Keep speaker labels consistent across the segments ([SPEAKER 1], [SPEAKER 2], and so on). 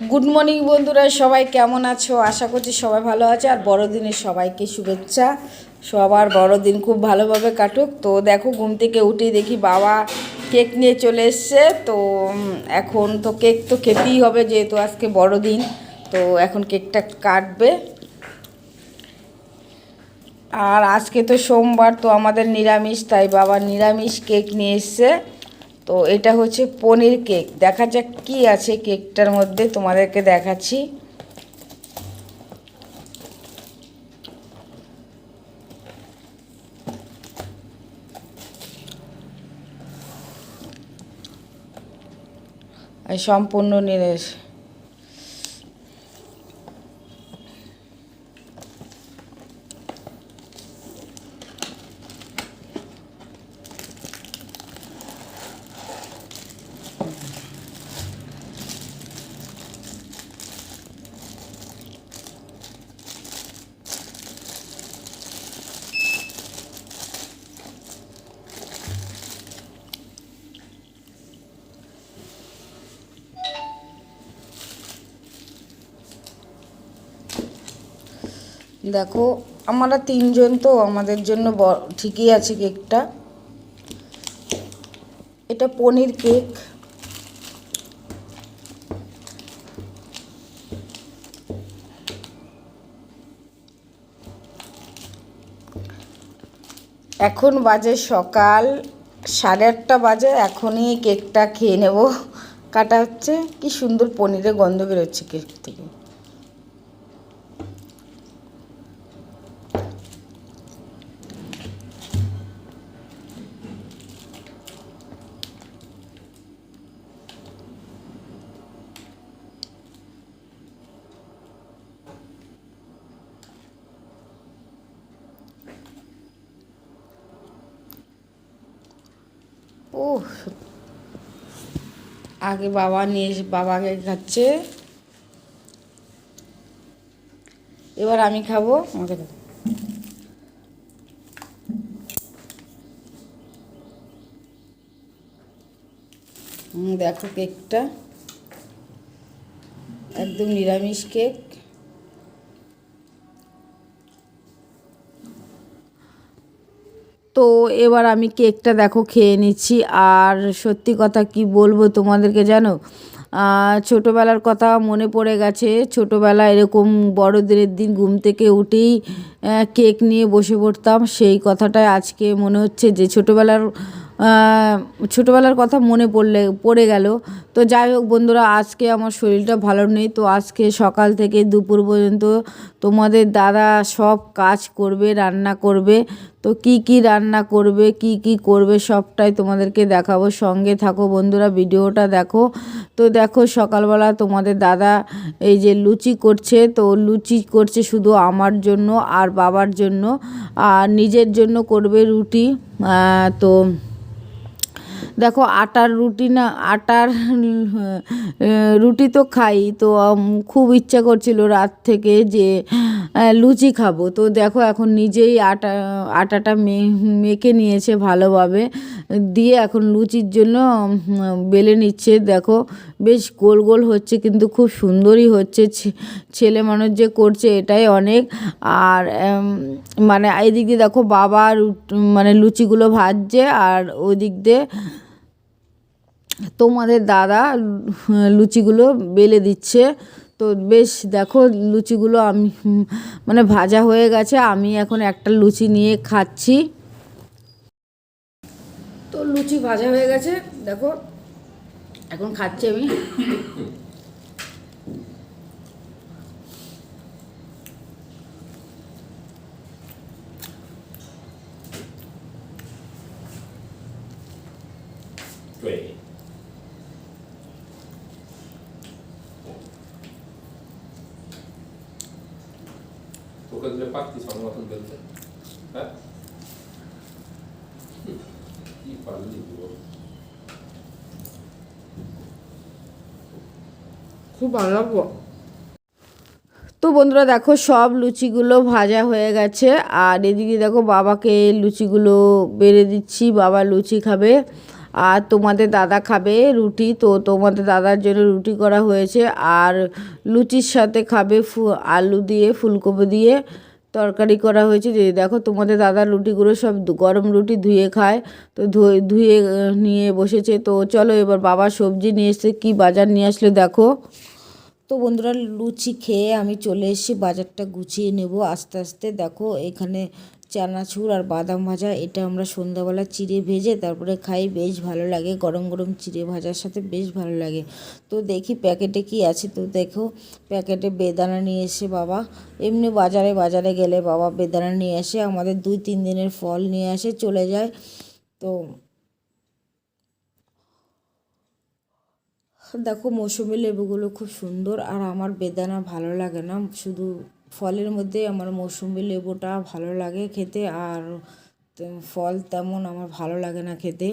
[SPEAKER 1] Good morning বন্ধুরা, সবাই কেমন আছো? আশা করছি সবাই ভালো আছে, আর বড়দিনের সবাইকে শুভেচ্ছা। সবার বড়দিন খুব ভালোভাবে কাটুক। তো দেখো, ঘুম থেকে উঠেই দেখি বাবা কেক নিয়ে চলে এসছে। তো এখন তো কেক তো খেতেই হবে যেহেতু আজকে বড়দিন। তো এখন কেকটা কাটবে। আর আজকে তো সোমবার, তো আমাদের নিরামিষ, তাই বাবা নিরামিষ কেক নিয়ে এসছে। তো এটা হচ্ছে পনির কেক। দেখা যাক কি আছে কেকটার মধ্যে তোমাদেরকে দেখাচ্ছি। সম্পূর্ণ নিরামিষ। দেখো, আমরা তিনজন তো, আমাদের জন্য ঠিকই আছে কেকটা। এটা পনির কেক। এখন বাজে সকাল, সাড়ে আটটা বাজে, এখনই কেকটা খেয়ে নেব। কাটা হচ্ছে, কি সুন্দর পনিরের গন্ধ বেরোচ্ছে কেক থেকে। ও আগে বাবা নিয়ে বাবা আগে খাচ্ছে। এবার আমি খাব আমাকে। দেখো কেকটা। একদম নিরামিষ কেক। তো এবার আমি কেকটা দেখো খেয়ে নিচ্ছি। আর সত্যি কথা কি বলব তোমাদেরকে জানো? ছোটোবেলার কথা মনে পড়ে গেছে। ছোটোবেলা এরকম বড়দিনের দিন ঘুম থেকে উঠেই কেক নিয়ে বসে পড়তাম। সেই কথাটাই আজকে মনে হচ্ছে যে ছোটোবেলার ছোটোবেলার কথা মনে পড়লে, পড়ে গেল। তো যাই হোক বন্ধুরা, আজকে আমার শরীরটা ভালো নেই। তো আজকে সকাল থেকে দুপুর পর্যন্ত তোমাদের দাদা সব কাজ করবে, রান্না করবে। তো কি কি রান্না করবে, কি কি করবে সবটাই তোমাদেরকে দেখাবো। সঙ্গে থাকো বন্ধুরা, ভিডিওটা দেখো। তো দেখো সকালবেলা তোমাদের দাদা এই যে লুচি করছে। তো লুচি করছে শুধু আমার জন্য আর বাবার জন্য। আর নিজের জন্য করবে রুটি। তো দেখো আটার রুটি না, আটার রুটি তো খাই, তো খুব ইচ্ছা করছিল রাত থেকে যে লুচি খাব। তো দেখো এখন নিজেই আটা, আটাটা মেখে নিয়েছে ভালোভাবে। দিয়ে এখন লুচির জন্য বেলে নিচ্ছে। দেখো বেশ গোল গোল হচ্ছে, কিন্তু খুব সুন্দরই হচ্ছে। ছেলে মানুষ যে করছে এটাই অনেক। আর মানে এদিক দিয়ে দেখো বাবা মানে লুচিগুলো ভাজছে, আর ওই দিক দিয়ে তোমাদের দাদা লুচিগুলো বেলে দিচ্ছে। তো বেশ দেখো লুচিগুলো আমি মানে ভাজা হয়ে গেছে, আমি এখন একটা লুচি নিয়ে খাচ্ছি তো লুচি ভাজা হয়ে গেছে, দেখো, এখন খাচ্ছি আমি
[SPEAKER 2] Great. হ্যাঁ হুম, কি পারলি বল
[SPEAKER 1] খুব ভালো লাগবো তো বন্ধুরা দেখো সব লুচিগুলো ভাজা হয়ে গেছে। আর এদিকে দেখো বাবাকে লুচিগুলো বেড়ে দিচ্ছি বাবা লুচি খাবে। আর তোমাদের দাদা খাবে রুটি, তো তোমাদের দাদার জন্য রুটি করা হয়েছে। আর লুচির সাথে খাবে ফু, আলু দিয়ে, ফুলকপি দিয়ে তরকারি করা হয়েছে। যে দেখো তোমাদের দাদার রুটিগুলো সব গরম রুটি ধুয়ে খায়, তো ধুয়ে নিয়ে বসেছে। তো চলো এবার বাবা সবজি নিয়ে এসে কী বাজার নিয়ে আসলে দেখো। তো বন্ধুরা, লুচি খেয়ে আমি চলে এসেছি, বাজারটা গুছিয়ে নেব আস্তে আস্তে। দেখো এখানে চানাচুর আর বাদাম ভাজা, এটা আমরা সন্ধ্যাবেলা চিড়ে ভেজে তারপরে খাই। বেশ ভালো লাগে, গরম গরম চিড়ে ভাজার সাথে বেশ ভালো লাগে। তো দেখি প্যাকেটে কি আছে। তো দেখো, প্যাকেটে বেদানা নিয়ে এসে বাবা, এমনি বাজারে বাজারে গেলে বাবা বেদানা নিয়ে আসে, আমাদের দুই তিন দিনের ফল নিয়ে আসে, চলে যায়। তো দেখো, মৌসুমি লেবুগুলো খুব সুন্দর, আর আমার বেদানা ভালো লাগে না, শুধু ফলের মধ্যে আমার মৌসুমি লেবুটা ভালো লাগে খেতে আর ফল তেমন আমার ভালো লাগে না খেতে।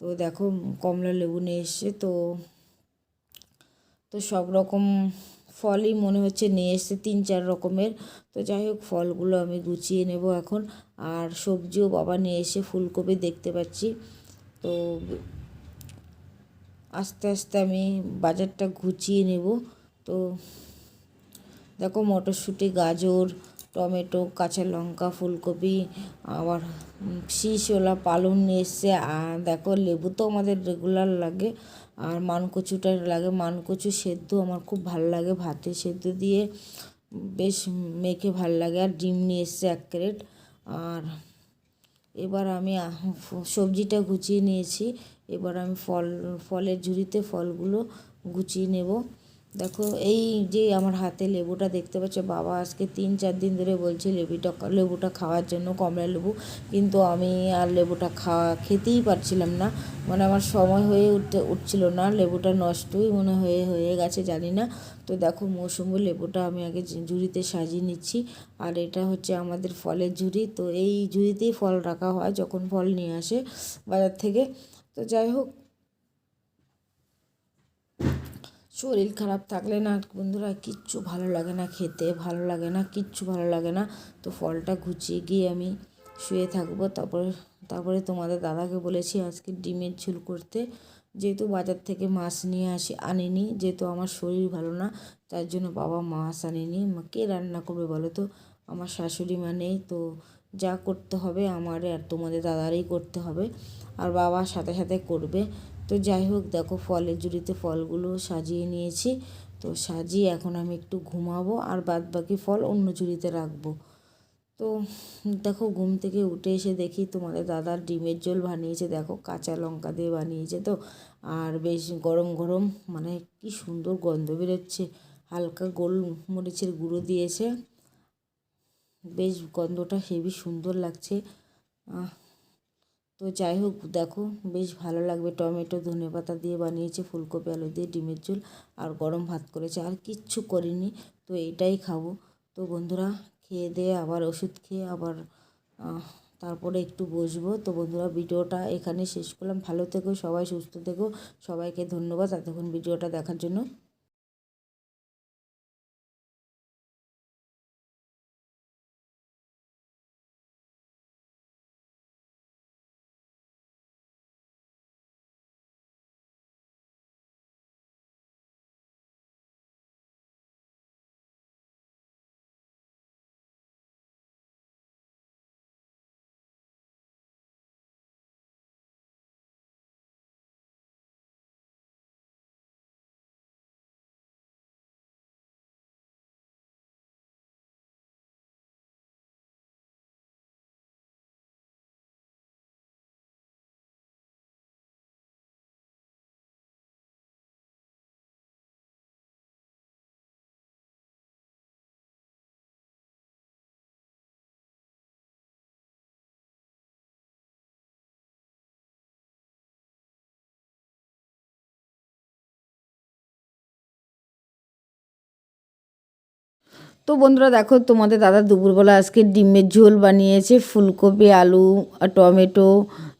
[SPEAKER 1] তো দেখো, কমলা লেবু নিয়ে এসছে, তো তো সব রকম ফলই মনে হচ্ছে নিয়ে এসছে, তিন চার রকমের। তো যাই হোক, ফলগুলো আমি গুছিয়ে নেব এখন। আর সবজিও বাবা নিয়ে এসে ফুলকপি দেখতে পাচ্ছি। তো আস্তে আস্তে আমি বাজারটা গুছিয়ে নেব। তো দেখো মটরশুঁটি, গাজর, টমেটো, কাঁচা লঙ্কা, ফুলকপি, আবার শীষওয়ালা পালং নিয়ে এসছে। আর দেখো লেবু তো আমাদের রেগুলার লাগে, আর মানকচুটা লাগে। মানকচু সেদ্ধ আমার খুব ভালো লাগে। ভাতে সেদ্ধ দিয়ে বেশ মেখে ভালো লাগে। আর ডিম নিয়ে এসছে এক ক্যারেট আর এবার আমি সবজিটা গুছিয়ে নিয়েছি। এবার আমি ফল, ফলের ঝুড়িতে ফলগুলো গুছিয়ে নেব। দেখো, এই যে আমার হাতে লেবুটা দেখতে পাচ্ছ, বাবা আজকে তিন চার দিন ধরে বলছে লেবুটা লেবুটা খাওয়ার জন্য কমলা লেবু, কিন্তু আমি আর লেবুটা খাওয়া খেতেই পারছিলাম না। মানে আমার সময় হয়ে উঠতে, উঠছিল না, লেবুটা নষ্টই মনে হয়ে হয়ে গেছে, জানি না। তো দেখো, মৌসুমি লেবুটা আমি আগে ঝুড়িতে সাজিয়ে নিচ্ছি, আর এটা হচ্ছে আমাদের ফলের ঝুড়ি। তো এই ঝুড়িতেই ফল রাখা হয়, যখন ফল নিয়ে আসে বাজার থেকে। তো যাই হোক শরীর খারাপ থাকলে না, বন্ধুরা, কিচ্ছু ভালো লাগে না খেতে, ভালো লাগে না, কিচ্ছু ভালো লাগে না। তো ফলটা গুছিয়ে গিয়ে আমি শুয়ে থাকব। তারপরে তারপরে তোমাদের দাদাকে বলেছি আজকে ডিমের ঝোল করতে। যেহেতু বাজার থেকে মাছ নিয়ে আসি, আনিনি, যেহেতু আমার শরীর ভালো না, তার জন্য বাবা মাছ আনেনি। কে রান্না করবে বলো তো? আমার শাশুড়ি মা নেই, তো যা করতে হবে আমার আর তোমাদের দাদারই করতে হবে। আর বাবা সাথে সাথে করবে। তো যাই হোক, দেখো ফলের ঝুড়িতে ফলগুলো সাজিয়ে নিয়েছি। তো সাজিয়ে এখন আমি একটু ঘুমাবো আর বাদ বাকি ফল অন্য ঝুড়িতে রাখব। তো দেখো ঘুম থেকে উঠে এসে দেখি তোমাদের দাদার ডিমের ঝোল বানিয়েছে। দেখো কাঁচা লঙ্কা দিয়ে বানিয়েছে তো। আর বেশ গরম গরম মানে কি সুন্দর গন্ধ বেরোচ্ছে। হালকা গোলমরিচের গুঁড়ো দিয়েছে। বেশ গন্ধটা হেবি সুন্দর লাগছে। তো যাই হোক, দেখো, বেশ ভালো লাগবে। টমেটো, ধনে পাতা দিয়ে বানিয়েছে, ফুলকপি, আলু দিয়ে, ডিমের ঝোল আর গরম ভাত করেছে। আর কিচ্ছু করিনি, তো এটাই খাব। তো বন্ধুরা, খেয়ে দিয়ে আবার ওষুধ খেয়ে আবার তারপরে একটু বসবো। তো বন্ধুরা, ভিডিওটা এখানে শেষ করলাম। ভালো থেকো, সবাই সুস্থ থেকো। সবাইকে ধন্যবাদ। এতক্ষণ ভিডিওটা দেখার জন্য। তো বন্ধুরা দেখো, তোমাদের দাদা দুপুরবেলা আজকে ডিমের ঝোল বানিয়েছে, ফুলকপি, আলু, আর টমেটো,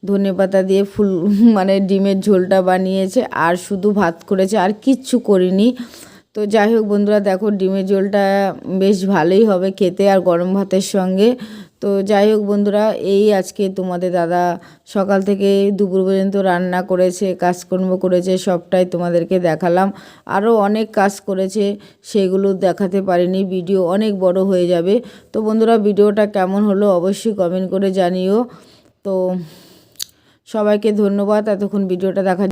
[SPEAKER 1] ধনে পাতা দিয়ে ফুল মানে ডিমের ঝোলটা বানিয়েছে, আর শুধু ভাত করেছে, আর কিচ্ছু করিনি। তো যাই হোক বন্ধুরা দেখো, ডিমের ঝোলটা বেশ ভালোই হবে খেতে, আর গরম ভাতের সঙ্গে। তো যাই হোক বন্ধুরা, এই আজকে তোমাদের দাদা সকাল থেকে দুপুর পর্যন্ত রান্না করেছে, কাজকর্ম করেছে, সবটাই তোমাদেরকে দেখালাম। আরও অনেক কাজ করেছে, সেগুলো দেখাতে পারিনি, ভিডিও অনেক বড় হয়ে যাবে। তো বন্ধুরা, ভিডিওটা কেমন হলো অবশ্যই কমেন্ট করে জানিও। তো সবাইকে ধন্যবাদ, এতক্ষণ ভিডিওটা দেখা